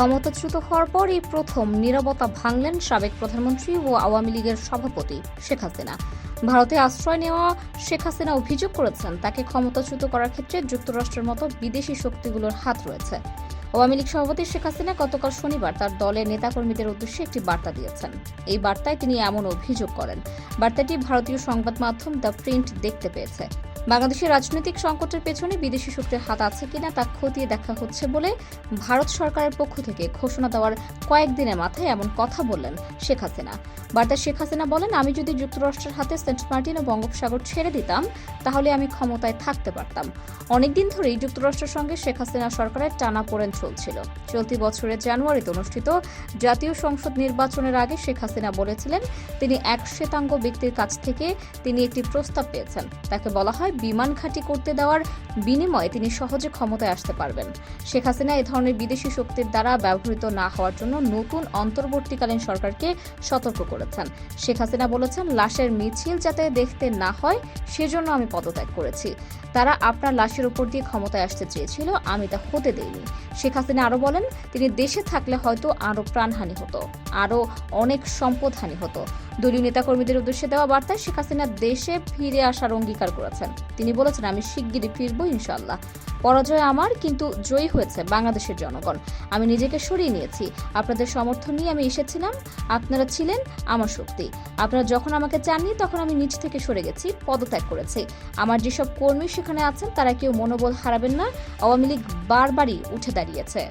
ক্ষমতাচ্যুত হওয়ার পর এই প্রথম নীরবতা ভাঙলেন সাবেক প্রধানমন্ত্রী ও আওয়ামী লীগের সভাপতি শেখ হাসিনা। ভারতে আশ্রয় নেওয়া শেখ হাসিনা অভিযোগ করেছেন, তাকে ক্ষমতাচ্যুত করার ক্ষেত্রে যুক্তরাষ্ট্রের মতো বিদেশি শক্তিগুলোর হাত রয়েছে। আওয়ামী লীগ সভাপতি শেখ হাসিনা গতকাল শনিবার তার দলের নেতাকর্মীদের উদ্দেশ্যে একটি বার্তা দিয়েছেন। এই বার্তায় তিনি এমন অভিযোগ করেন। বার্তাটি ভারতীয় সংবাদ মাধ্যম দ্য প্রিন্ট দেখতে পেয়েছে। বাংলাদেশের রাজনৈতিক সংকটের পেছনে বিদেশি শক্তির হাত আছে কিনা তা খতিয়ে দেখা হচ্ছে বলে ভারত সরকারের পক্ষ থেকে ঘোষণা দেওয়ার কয়েকদিনের মাথায় এমন কথা বললেন শেখ হাসিনা। বার্তায় শেখ হাসিনা বলেন, আমি যদি যুক্তরাষ্ট্রের হাতে সেন্ট মার্টিন ও বঙ্গোপসাগর ছেড়ে দিতাম, তাহলে আমি ক্ষমতায় থাকতে পারতাম। অনেকদিন ধরেই যুক্তরাষ্ট্রের সঙ্গে শেখ হাসিনা সরকারের টানা টানাপোড়েন চলছিল। চলতি বছরের জানুয়ারিতে অনুষ্ঠিত জাতীয় সংসদ নির্বাচনের আগে শেখ হাসিনা বলেছিলেন, তিনি এক শ্বেতাঙ্গ ব্যক্তির কাছ থেকে তিনি একটি প্রস্তাব পেয়েছেন। তাকে বলা হয় বিমান ঘাঁটি করতে দেওয়ার বিনিময়ে তিনি সহজে ক্ষমতায় আসতে পারবেন। শেখ হাসিনা এ ধরনের বিদেশি শক্তির দ্বারা ব্যবহৃত না হওয়ার জন্য নতুন অন্তর্বর্তীকালীন সরকারকে সতর্ক করেছেন। শেখ হাসিনা বলেছেন, লাশের মিছিল যাতে দেখতে না হয়, সেজন্য আমি পদত্যাগ করেছি। তারা আপনার লাশের উপর দিয়ে ক্ষমতায় আসতে চেয়েছিল, আমি তা হতে দেইনি। শেখ হাসিনা আরও বলেন, তিনি দেশে থাকলে হয়তো আরও প্রাণহানি হতো, আরও অনেক সম্পদ হানি হতো। দলীয় নেতাকর্মীদের উদ্দেশ্যে দেওয়া বার্তায় শেখ হাসিনা দেশে ফিরে আসার অঙ্গীকার করেছেন। তিনি বলেছেন, আমি শিগগিরই ফিরবো ইনশাল্লাহ পরাজয় আমার, কিন্তু জয়ী হয়েছে বাংলাদেশের জনগণ। আমি নিজেকে সরিয়ে নিয়েছি। আপনাদের সমর্থন নিয়ে আমি এসেছিলাম। আপনারা ছিলেন আমার শক্তি। আপনারা যখন আমাকে চাননি, তখন আমি নিজ থেকে সরে গেছি, পদত্যাগ করেছি। আমার যেসব কর্মী সেখানে আছেন, তারা কেউ মনোবল হারাবেন না। আওয়ামী লীগ বারবারই উঠে দাঁড়িয়েছে।